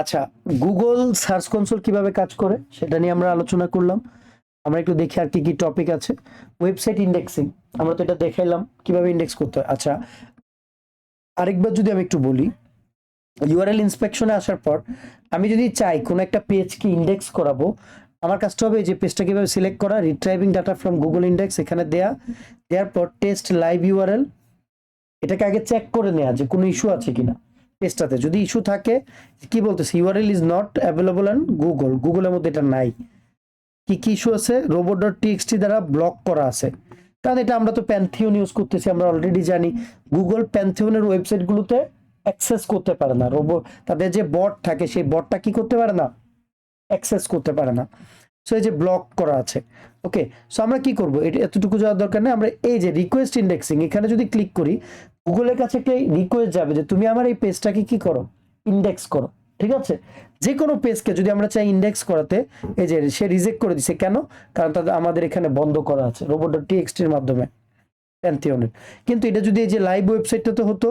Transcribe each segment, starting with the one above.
আচ্ছা Google search console কীভাবে কাজ করে সেটা নিয়ে আমরা আলোচনা করলাম। আমরা একটু দেখি আর কি কি টপিক আছে। ওয়েবসাইট ইন্ডেক্সিং আমরা তো এটা দেখাইলাম, কীভাবে ইন্ডেক্স করতে হয়। আচ্ছা আরেকবার যদি আমি একটু বলি ইউআরএল ইন্সপেকশনে আসার পর আমি যদি চাই কোনো একটা পেজকে ইন্ডেক্স করাবো, আমার কাজটা হবে যে পেজটা কীভাবে সিলেক্ট করা retrieving data from Google index এখানে দেয়া, দেওয়ার পর টেস্ট লাইভ ইউআরএল এটাকে আগে চেক করে নেওয়া যে কোনো ইস্যু আছে কিনা। পেজটাতে যদি ইস্যু থাকে, কি বলতেছে? URL is not available on Google গুগলের মধ্যে এটা নাই। কি কি ইস্যু আছে? রোবট ডট টিএক্সটি দ্বারা ব্লক করা আছে। কারণ এটা আমরা তো প্যান্থিওন ইউজ করতেছি, আমরা অলরেডি জানি। গুগল প্যান্থিওনের ওয়েবসাইটগুলোতে অ্যাক্সেস করতে পারে না। রোবট তাদের যে বট থাকে, সেই বটটা কি করতে পারে না? অ্যাক্সেস করতে পারে না। সো এই যে ব্লক করা আছে। ওকে সো আমরা কি করব? এটা এতটুকু যাওয়ার দরকার নেই। আমরা এই যে রিকোয়েস্ট ইন্ডেক্সিং এখানে যদি ক্লিক করি গুগলের কাছে একটা রিকোয়েস্ট যাবে যে তুমি আমার এই পেজটাকে কি করো? ইন্ডেক্স করো, ঠিক আছে? যে কোনো পেজকে যদি আমরা চাই ইন্ডেক্স করাতে, এই যে সে রিজেক্ট করে দিছে, কেন? কারণ তাদের, আমাদের এখানে বন্ধ করা আছে রোবট ডট টিএক্সটির মাধ্যমে প্যান্থিয়নের কিন্তু এটা যদি এই যে লাইভ ওয়েবসাইটটাতে হতো,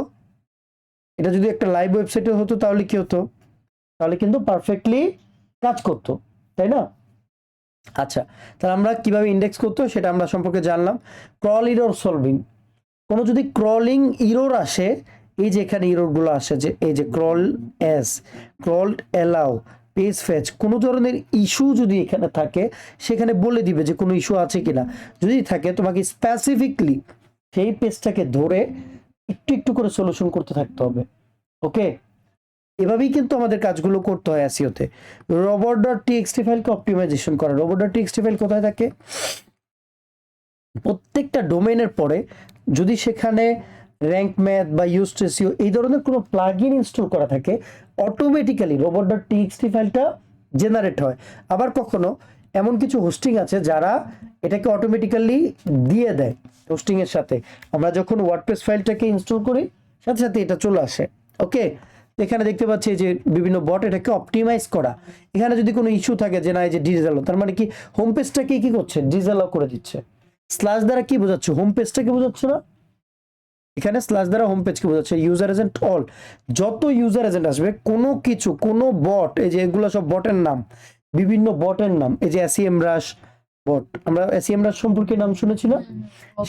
এটা যদি একটা লাইভ ওয়েবসাইটে হতো, তাহলে কি হতো? তাহলে কিন্তু পারফেক্টলি কাজ করতো, তাই না? আচ্ছা তাহলে আমরা কীভাবে ইন্ডেক্স করতো, সেটা আমরা সম্পর্কে জানলাম। ক্রল ইরোর সলভিং কোনো যদি ক্রলিং ইরোর আসে, এই যে এখানে ইরোরগুলো আসে যে, এই যে crawl as crawled allow page fetch কোনো ধরনের ইস্যু যদি এখানে থাকে, সেখানে বলে দিবে যে কোনো ইস্যু আছে কিনা। যদি থাকে, তোমাকে স্পেসিফিকলি সেই পেজটাকে ধরে একটু একটু করে সলিউশন করতে থাকতে হবে। ওকে এভাবেই কিন্তু আমাদের কাজগুলো করতে হয় এসিওতে রোবট ডট টিএক্সটি ফাইলকে অপটিমাইজেশন করা। রোবট ডট টিএক্সটি ফাইল কোথায় থাকে? প্রত্যেকটা ডোমেনের পরে যদি সেখানে র্যাঙ্ক ম্যাথ বা ইউস্টেসিও এই ধরনের কোনো প্লাগইন ইনস্টল করা থাকে অটোমেটিক্যালি রোবট ডট টিএক্সটি ফাইলটা জেনারেট হয়। আবার কখনো এমন কিছু হোস্টিং আছে যারা এটাকে অটোমেটিক্যালি দিয়ে দেয় হোস্টিং এর সাথে। আমরা যখন ওয়ার্ডপ্রেস ফাইলটাকে ইনস্টল করি, সাথে সাথে এটা চলে আসে। ওকে এখানে দেখতে পাচ্ছি যে বিভিন্ন বট এটাকে অপটিমাইজ করা। এখানে যদি কোনো ইস্যু থাকে যে না, এই যে ডিজিটাল তার মানে কি হোম পেজটাকে কি করছে? ডিজিটাল করে দিচ্ছে। স্ল্যাশ দ্বারা কি বোঝাচ্ছে? হোম পেজটাকে বোঝাচ্ছে না? এখানে স্ল্যাশ দ্বারা হোম পেজকে বোঝাচ্ছে ইউজার এজেন্ট অল যত ইউজার এজেন্ট আসবে কোনো কিছু কোনো বট এই যে এগুলো সব বটের নাম বিভিন্ন বটের নাম এই যে এসিএম রাশ বট আমরা এসিএম রাশ সম্পর্কে নাম শুনেছি না?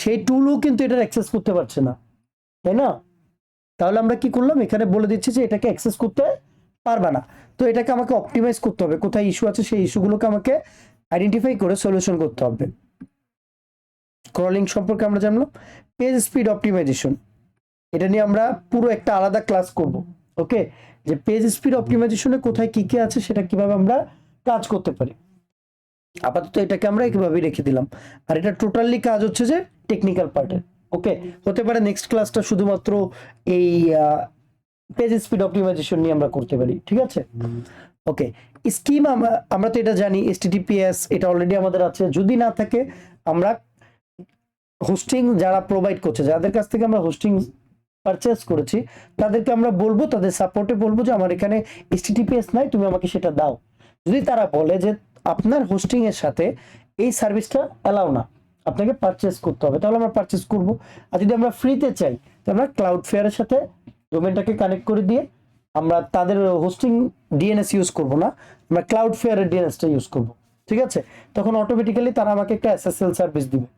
সেই টুলও কিন্তু এটার অ্যাক্সেস করতে পারছে না তাই না? তাহলে আমরা কি করলাম? এখানে বলে দিচ্ছি যে এটাকে অ্যাক্সেস করতে পারবে না। তো এটাকে আমাকে অপটিমাইজ করতে হবে। কোথায় ইস্যু আছে সেই ইস্যুগুলোকে আমাকে আইডেন্টিফাই করে সলিউশন করতে হবে। ক্রলিং সম্পর্কে আমরা জানলাম পেজ স্পিড অপটিমাইজেশন এটা নিয়ে আমরা পুরো একটা আলাদা ক্লাস করব ওকে যে পেজ স্পিড অপটিমাইজেশনে কোথায় কি কি আছে সেটা কীভাবে আমরা কাজ করতে পারি। আপাতত এটাকে আমরা এইভাবেই রেখে দিলাম। আর এটা টোটালি কাজ হচ্ছে যে টেকনিক্যাল পার্টের ওকে হতে পারে নেক্সট ক্লাসটা শুধুমাত্র এই পেজ স্পিড অপটিমাইজেশন নিয়ে আমরা করতে পারি, ঠিক আছে? ওকে স্কিম আমরা তো এটা জানি এসটিটিপিএস এটা অলরেডি আমাদের আছে। যদি না থাকে, আমরা হোস্টিং যারা প্রোভাইড করছে, যাদের কাছ থেকে আমরা হোস্টিং পারচেস করেছি, তাদেরকে আমরা বলব, তাদের সাপোর্টে বলব যে আমার এখানে এসটিটিপিএস নাই, তুমি আমাকে সেটা দাও। যদি তারা বলে যে আপনার হোস্টিং এর সাথে এই সার্ভিসটা অ্যালাউ না, আপনাকে পারচেস করতে হবে, তাহলে আমরা পারচেস করব। আর যদি আমরা ফ্রিতে চাই, তাহলে আমরা ক্লাউড ফেয়ারের সাথে ডোমেনটাকে কানেক্ট করে দিয়ে আমরা তাদের হোস্টিং ডিএনএস ইউজ করব না, আমরা ক্লাউড ফেয়ারের ডিএনএসটা ইউজ করব। ঠিক আছে? তখন অটোমেটিক্যালি তারা আমাকে একটা এসএসএল সার্ভিস দিবে।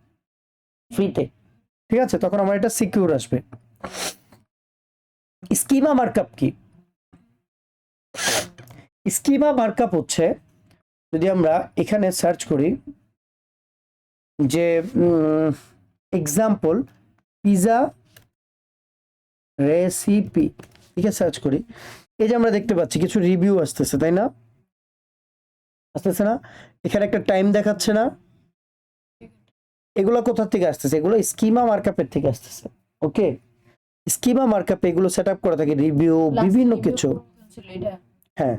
ফ্রিতে ঠিক আছে? তখন আমার এটা সিকিউর আসবে। স্কিমা মার্কআপ কি? স্কিমা মার্কআপ হচ্ছে, যদি আমরা এখানে সার্চ করি, যে এক্সাম্পল পিজা রেসিপি ঠিক আছে সার্চ করি। এই যে আমরা দেখতে পাচ্ছি, কিছু রিভিউ আসতেছে, তাই না? আসতেছে না? এখানে একটা টাইম দেখাচ্ছে না। এগুলো কোথা থেকে আসতেছে? এগুলো স্কিমা মার্কআপের থেকে আসতেছে। ওকে স্কিমা মার্কআপে এগুলো সেট আপ করা থাকে রিভিউ বিভিন্ন কিছু। হ্যাঁ।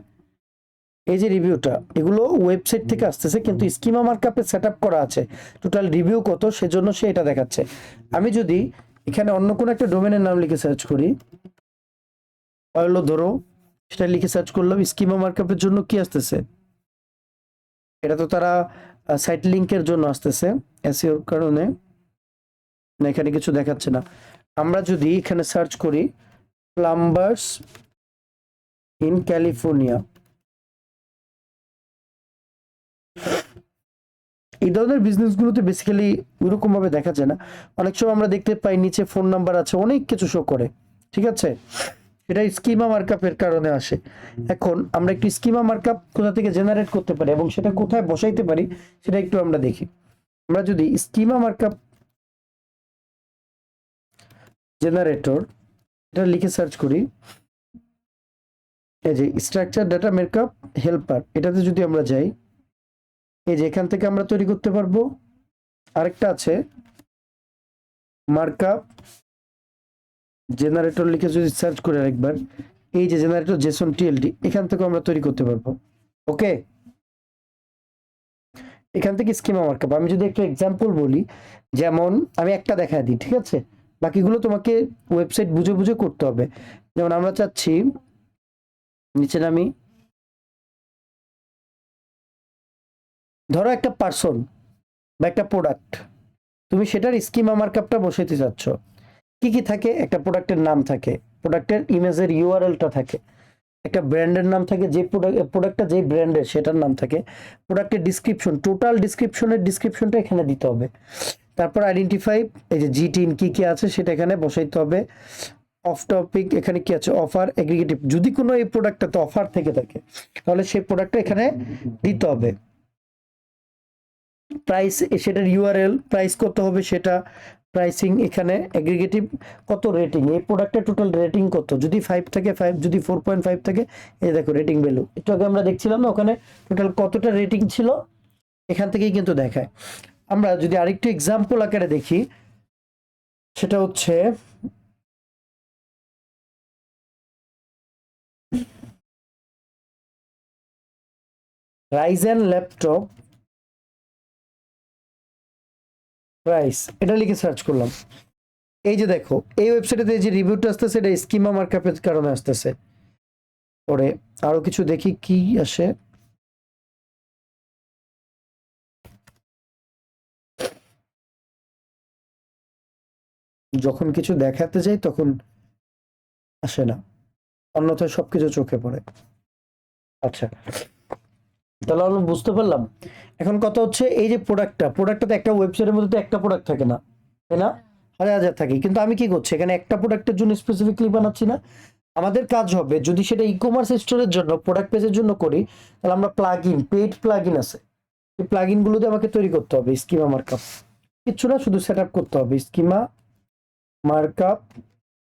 এই যে রিভিউটা এগুলো ওয়েবসাইট থেকে আসতেছে কিন্তু স্কিমা মার্কআপে সেট আপ করা আছে। টোটাল রিভিউ কত সেজন্য সে এটা দেখাচ্ছে। আমি যদি এখানে অন্য কোনো একটা ডোমেনের নাম লিখে সার্চ করি হলো ধরো সেটা লিখে সার্চ করলাম স্কিমা মার্কআপের জন্য কি আসতেছে? এটা তো তারা সাইট লিংকের জন্য আসতেছে এসিওর কারণে। এখানে কিছু দেখাচ্ছে না। আমরা যদি এখানে সার্চ করি প্লাম্বার্স ইন ক্যালিফোর্নিয়া এই ধরনের বিজনেসগুলোতে বেসিক্যালি ওইরকম ভাবে দেখা যায় না। অনেক সময় আমরা দেখতে পাই, নিচে ফোন নাম্বার আছে, অনেক কিছু শো করে। ঠিক আছে? এটা স্কিমা মার্কআপের কারণে আসে। এখন আমরা একটু স্কিমা মার্কআপ কোথা থেকে জেনারেট করতে পারি এবং সেটা কোথায় বসাইতে পারি, সেটা একটু আমরা দেখি। আমরা যদি স্কিমা মার্কআপ জেনারেটর এটা লিখে সার্চ করি। এই যে স্ট্রাকচার ডাটা মেকআপ হেল্পার এটাতে যদি আমরা যাই, এই যে এখান থেকে আমরা তৈরি করতে পারব। আরেকটা আছে মার্কআপ জেনারেটর লিখে যদি সার্চ করে আরেকবার, এই যে জেনারেটর জেসন টিএলডি এখান থেকে আমরা তৈরি করতে পারব। ওকে এখান থেকে স্কিমা মার্কআপ আমি যদি একটা এক্সাম্পল বলি, যেমন আমি একটা দেখা দিই, ঠিক আছে? বাকিগুলো তোমাকে ওয়েবসাইট বুঝে বুঝে করতে হবে। যেমন আমরা চাচ্ছি, নিচে নামি। ধরো একটা পার্সন বা একটা প্রোডাক্ট তুমি সেটার স্কিমা মার্কআপটা বসাইতে চাচ্ছ। কি কি থাকে? একটা প্রোডাক্টের নাম থাকে। প্রোডাক্টের ইমেজের ইউআরএলটা থাকে। একটা ব্র্যান্ডের নাম থাকে, যে প্রোডাক্ট প্রোডাক্টটা যে ব্র্যান্ডের সেটার নাম থাকে। প্রোডাক্টের ডিসক্রিপশন টোটাল ডিসক্রিপশনের ডিসক্রিপশনটা এখানে দিতে হবে। তারপর আইডেন্টিফাই এই যে জি টিন কী কী আছে, সেটা এখানে বসাইতে হবে। অফ টপিক এখানে কি আছে? অফার এগ্রিগেটিভ যদি কোনো এই প্রোডাক্টটাতে অফার থেকে থাকে, তাহলে সেই প্রোডাক্টটা এখানে দিতে হবে। প্রাইস সেটার ইউআরএল প্রাইস কত হবে সেটা প্রাইসিং এখানে এগ্রিগেটিভ কত রেটিং এই প্রোডাক্টের টোটাল রেটিং কত? যদি ফাইভ থাকে ফাইভ যদি ফোর পয়েন্ট ফাইভ থাকে, এই দেখো রেটিং ভ্যালু একটু আগে আমরা দেখছিলাম না, ওখানে টোটাল কতটা রেটিং ছিল? এখান থেকেই কিন্তু দেখায়। আমরা যদি আরেকটু এক্সাম্পল আকারে দেখি, সেটা হচ্ছে রাইজেন ল্যাপটপ প্রাইস এটা লিখে সার্চ করলাম। এই যে দেখো, এই ওয়েবসাইটে যে রিভিউটা আসতেছে, এটা স্কিমা মার্কআপের কারণে আসতেছে। পরে আরও কিছু দেখি কি আসে। যখন কিছু দেখাতে যাই, তখন আসে না। অন্যথায় সবকিছু চোখে পড়ে। আচ্ছা তাহলে আমরা বুঝতে পারলাম এখন কথা হচ্ছে এই যে প্রোডাক্টটা প্রোডাক্টটা তো একটা ওয়েবসাইটের মধ্যে তো একটা প্রোডাক্ট থাকে না, তাই না? হাজার হাজার থাকে। কিন্তু আমি কি করছি? এখানে একটা প্রোডাক্টের জন্য স্পেসিফিকলি বানাচ্ছি না। আমাদের কাজ হবে যদি সেটা ই কমার্স স্টোরের জন্য প্রোডাক্ট পেজের জন্য করি, তাহলে আমরা plug in paid plug in আছে। এই প্লাগ ইনগুলোতে আমাকে তৈরি করতে হবে স্কিমা মার্কআপ কিচ্ছু না, শুধু সেট আপ করতে হবে স্কিমা মার্কআপ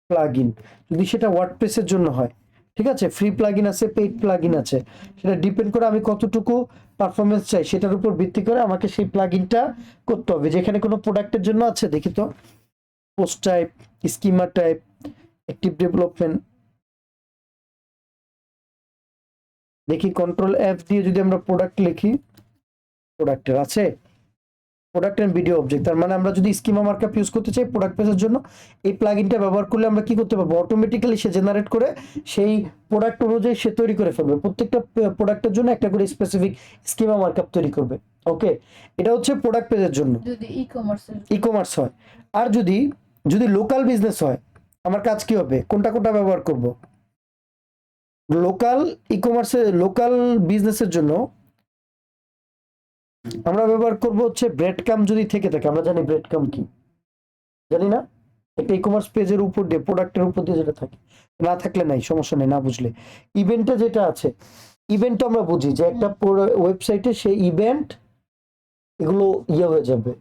প্লাগ ইন যদি সেটা ওয়ার্ডপ্রেসের জন্য হয়, ঠিক আছে? ফ্রি প্লাগ ইন আছে পেইড প্লাগ ইন আছে। সেটা ডিপেন্ড করে আমি কতটুকু পারফরমেন্স চাই, সেটার উপর ভিত্তি করে আমাকে সেই প্লাগ ইনটা করতে হবে, যেখানে কোনো প্রোডাক্টের জন্য আছে, দেখি তো পোস্ট টাইপ স্কিমার টাইপ অ্যাক্টিভ ডেভেলপমেন্ট দেখি কন্ট্রোল অ্যাপ দিয়ে যদি আমরা প্রোডাক্ট লিখি প্রোডাক্টের আছে? প্রোডাক্ট এন্ড ভিডিও অবজেক্ট তার মানে আমরা যদি স্কিমা মার্কআপ ইউজ করতে চাই প্রোডাক্ট পেজের জন্য এই প্লাগইনটা ব্যবহার করলে আমরা কি করতে পারব? অটোমেটিক্যালি সে জেনারেট করে সেই প্রোডাক্ট অনুযায়ী সে তৈরি করে ফেলবে। প্রত্যেকটা প্রোডাক্টের জন্য একটা করে স্পেসিফিক স্কিমা মার্কআপ তৈরি করবে। ওকে এটা হচ্ছে প্রোডাক্ট পেজের জন্য। যদি ই কমার্স হয়। আর যদি যদি লোকাল বিজনেস হয় আমার কাজ কি হবে? কোনটা কোনটা ব্যবহার করব? লোকাল ই কমার্সের লোকাল বিজনেসের জন্য আমরা ব্যবহার করব হচ্ছে ব্রেড কাম যদি থেকে থাকে, আমরা জানি ব্রেড কাম কি? জানি না? একটা ই কমার্স পেজের উপর দিয়ে প্রোডাক্টের উপর দিয়ে যেটা থাকে। না থাকলে নাই, সমস্যা নেই, না বুঝলে। ইভেন্টে যেটা আছে ইভেন্ট আমরা বুঝি যে একটা ওয়েবসাইটে সেই ইভেন্ট এগুলো ইয়ে হয়ে যাবে।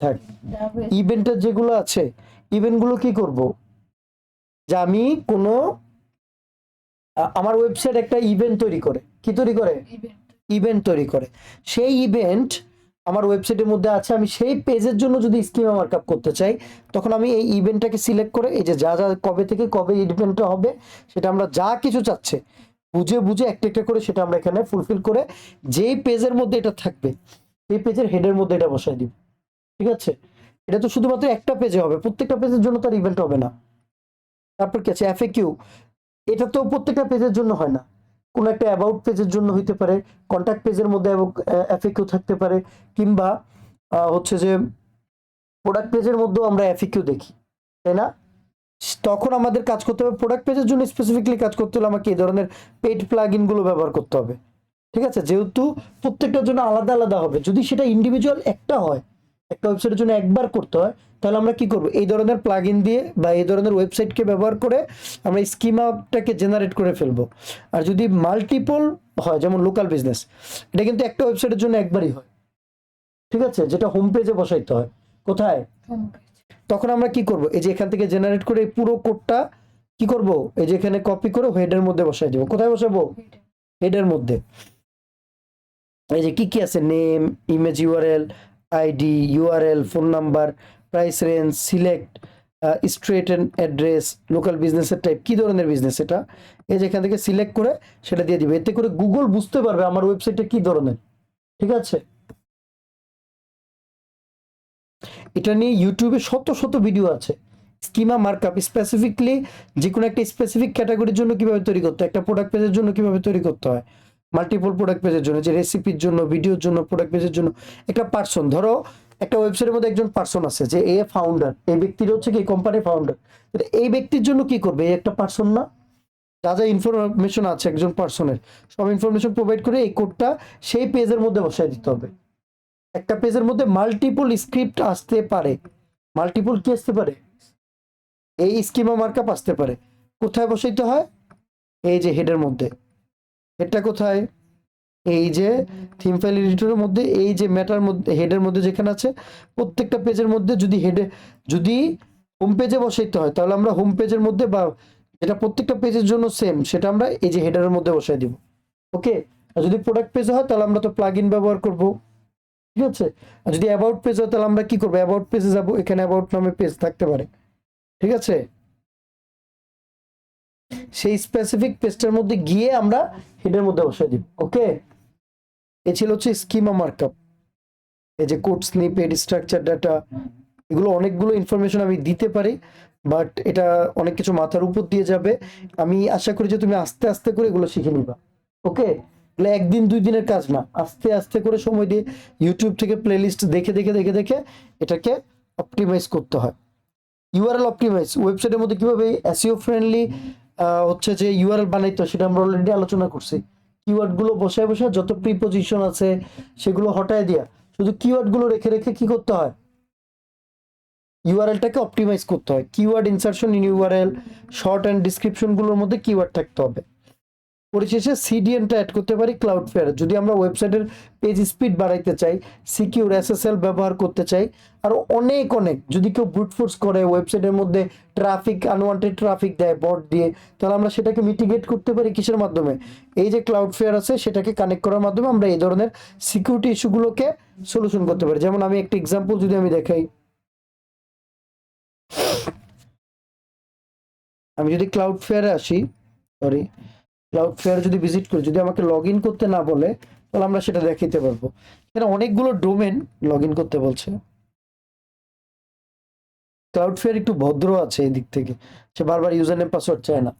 থাক ইভেন্টের যেগুলো আছে ইভেন্টগুলো কি করব? যে আমি কোনো আমার ওয়েবসাইট একটা ইভেন্ট তৈরি করে। কি তৈরি করে? ইভেন্ট তৈরি করে। সেই ইভেন্ট আমার ওয়েবসাইটের মধ্যে আছে, আমি সেই পেজের জন্য যদি স্কিমা মার্কআপ করতে চাই, তখন আমি এই ইভেন্টটাকে সিলেক্ট করে, এই যে যা যা কবে থেকে কবে ইভেন্টটা হবে, সেটা আমরা যা কিছু চাচ্ছে, বুঝে বুঝে একটা একটা করে সেটা আমরা এখানে ফুলফিল করে যেই পেজের মধ্যে এটা থাকবে, সেই পেজের হেডের মধ্যে এটা বসাই দিব। ঠিক আছে? এটা তো শুধুমাত্র একটা পেজে হবে, প্রত্যেকটা পেজের জন্য তার ইভেন্ট হবে না। তারপর কি আছে? এফএকিউ এটা তো প্রত্যেকটা পেজের জন্য হয় না। কোন একটা অ্যাবাউট পেজের জন্য হইতে পারে কন্ট্যাক্ট পেজের মধ্যে এফএকিউ থাকতে পারে, কিংবা হচ্ছে যে প্রোডাক্ট পেজের মধ্যেও আমরা এফএকিউ দেখি, তাই না? তখন আমাদের কাজ করতে হবে প্রোডাক্ট পেজের জন্য স্পেসিফিকলি কাজ করতে হলে আমাকে এই ধরনের পেড প্লাগ ইনগুলো ব্যবহার করতে হবে, ঠিক আছে? যেহেতু প্রত্যেকটার জন্য আলাদা আলাদা হবে, যদি সেটা ইন্ডিভিজুয়াল একটা হয় একটা ওয়েবসাইটের জন্য একবার করতে হয় তাহলে আমরা কি করব? এই ধরনের প্লাগ দিয়ে বা এই ধরনের ওয়েবসাইটকে ব্যবহার করে আমরা স্কিমাটাকে জেনারেট করে ফেলব। আর যদি মাল্টিপল হয় যেমন লোকাল বিজনেস এটা কিন্তু একটা ওয়েবসাইটের জন্য একবারই হয়। ঠিক আছে? যেটা হোম পেজে বসাইতে হয়। কোথায়? তখন আমরা কি করব? এই যে এখান থেকে জেনারেট করে এই পুরো কোডটা কি করব? এই যে এখানে কপি করে হেডের মধ্যে বসাই দেবো। কোথায় বসাবো? হেডের মধ্যে। এই যে কি কি আছে? Name image URL ID, URL, phone number, price range, select street and address, local বিজনেসের টাইপ কি ধরনের বিজনেস এটা? এই যে এখান থেকে সিলেক্ট করে সেটা দিয়ে দিবে। এতে করে গুগল বুঝতে পারবে আমার ওয়েবসাইটটা কি ধরনের। ঠিক আছে? এটা নিয়ে ইউটিউবে শত শত ভিডিও আছে। স্কিমা মার্কআপ স্পেসিফিকলি যে কোনো একটা স্পেসিফিক ক্যাটাগরির জন্য কীভাবে তৈরি করতে হয়, একটা প্রোডাক্ট পেজের জন্য কীভাবে তৈরি করতে হয়। মাল্টিপল প্রোডাক্ট পেজের জন্য, যে রেসিপির জন্য ভিডিওর জন্য প্রোডাক্ট পেজের জন্য, একটা পার্সন ধরো একটা ওয়েবসাইটের মধ্যে একজন পার্সন আছে, যে এ ফাউন্ডার এই ব্যক্তির হচ্ছে কি কোম্পানির ফাউন্ডার এই ব্যক্তির জন্য কি করবে? এই একটা পার্সন না? যা যা ইনফরমেশন আছে একজন পার্সনের সব ইনফরমেশন প্রোভাইড করে এই কোডটা সেই পেজের মধ্যে বসায় দিতে হবে। একটা পেজের মধ্যে মাল্টিপল স্ক্রিপ্ট আসতে পারে। মাল্টিপল কি আসতে পারে? এই স্কিমা মার্কআপ আসতে পারে। কোথায় বসাইতে হয়? এই যে হেডের মধ্যে। হেডটা কোথায়? এই যে থিম ফাইল এডিটরের মধ্যে, এই যে ম্যাটার মধ্যে হেডের মধ্যে যেখানে আছে, প্রত্যেকটা পেজের মধ্যে যদি হেডে যদি হোম পেজে বসাইতে হয়, তাহলে আমরা হোম পেজের মধ্যে বা যেটা প্রত্যেকটা পেজের জন্য সেম সেটা আমরা এই যে হেডারের মধ্যে বসাই দিব। ওকে আর যদি প্রোডাক্ট পেজে হয়, তাহলে আমরা তো প্লাগ ব্যবহার করব। ঠিক আছে? আর যদি অ্যাবাউট পেজ হয়, তাহলে আমরা কি করব? অ্যাবাউট পেজে যাব, এখানে অ্যাবাউট নামে পেজ থাকতে পারে। ঠিক আছে? সেই স্পেসিফিক পেজটার মধ্যে গিয়ে আমরা হেডের মধ্যে বসাই দিব ওকে এ ছিল হচ্ছে স্কিমা মার্কআপ এই যে কোড স্নিপেট স্ট্রাকচার ডাটা এগুলো অনেকগুলো ইনফরমেশন আমি দিতে পারি বাট এটা অনেক কিছু মাথার উপর দিয়ে যাবে। আমি আশা করি যে তুমি আস্তে আস্তে করে এগুলো শিখে নিবা ওকে এগুলো একদিন, দুই দিনের কাজ না, আস্তে আস্তে করে সময় দিয়ে ইউটিউব থেকে প্লেলিস্ট দেখে দেখে দেখে দেখে এটাকে অপটিমাইজ করতে হয়। ইউআরএল অপটিমাইজ ওয়েবসাইটের মধ্যে কীভাবে এসইও ফ্রেন্ডলি হচ্ছে যে ইউআরএল বানাইতো, সেটা আমরা অলরেডি আলোচনা করছি। কিওয়ার্ডগুলো বসায় বসে যত প্রিপোজিশন আছে, সেগুলো হটায় দিয়া, শুধু কিওয়ার্ডগুলো রেখে রেখে কি করতে হয়? ইউআরএলটাকে অপটিমাইজ করতে হয়। Keyword insertion in URL short and ডিসক্রিপশনগুলোর মধ্যে কিওয়ার্ড থাকতে হবে। পরিশেষে সিডিএনটা অ্যাড করতে পারি ক্লাউড ফেয়ার যদি আমরা ওয়েবসাইটের পেজ স্পিড বাড়াইতে চাই সিকিউর এসএসএল ব্যবহার করতে চাই, আর অনেক অনেক, যদি কেউ ব্রুট ফোর্স করে ওয়েবসাইটের মধ্যে ট্রাফিক আনওয়ান্টেড ট্রাফিক দেয় বট দিয়ে, তাহলে আমরা সেটাকে মিটিগেট করতে পারি কিসের মাধ্যমে? এই যে ক্লাউড ফেয়ার আছে, সেটাকে কানেক্ট করার মাধ্যমে আমরা এই ধরনের সিকিউরিটি ইস্যুগুলোকে সলিউশন করতে পারি। যেমন আমি একটা এক্সাম্পল যদি আমি দেখাই। আমি যদি ক্লাউড ফেয়ারে আসি সরি ক্লাউড ফেয়ার যদি ভিজিট করি, যদি আমাকে লগ করতে না বলে, তাহলে আমরা সেটা দেখাইতে পারব। এখানে অনেকগুলো ডোমেন লগ করতে বলছে। ক্লাউড ফেয়ার একটু ভদ্র আছে এই দিক থেকে। সে বারবার ইউজার নেম পাসওয়ার্ড চায় না।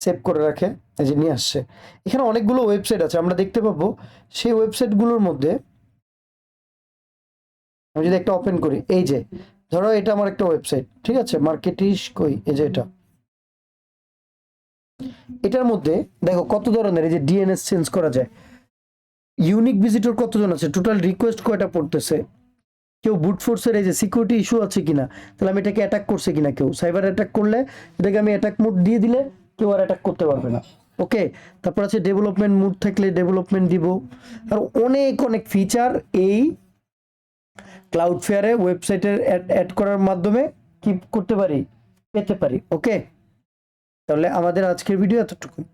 সেভ করে রাখে, এই যে নিয়ে আসছে। এখানে অনেকগুলো ওয়েবসাইট আছে, আমরা দেখতে পাবো। সেই ওয়েবসাইটগুলোর মধ্যে আমি যদি একটা ওপেন করি, এই যে, ধরো এটা আমার একটা ওয়েবসাইট ঠিক আছে? মার্কেটিস কই, এই যে এটা। এটার মধ্যে, দেখো, কত ধরনের এই যে ডিএনএস চেঞ্জ করা যায়। ইউনিক ভিজিটর কতজন আছে? টোটাল রিকোয়েস্ট কয়টা পড়তেছে? কেউ বুট ফোর্সের এই যে সিকিউরিটি ইস্যু আছে কিনা? তাহলে আমি এটাকে অ্যাটাক করছে কিনা কেউ? সাইবার অ্যাটাক করলে এটাকে আমি অ্যাটাক মোড দিয়ে দিলে কেউ আর অ্যাটাক করতে পারবে না। ওকে তারপর আছে ডেভেলপমেন্ট মুড থাকলে ডেভেলপমেন্ট দিব। আর অনেক অনেক ফিচার এই ক্লাউড ফেয়ারে ওয়েবসাইটের অ্যাড করার মাধ্যমে কি করতে পারি, পেতে পারি। ওকে তাহলে আমাদের আজকের ভিডিও এতটুকুই।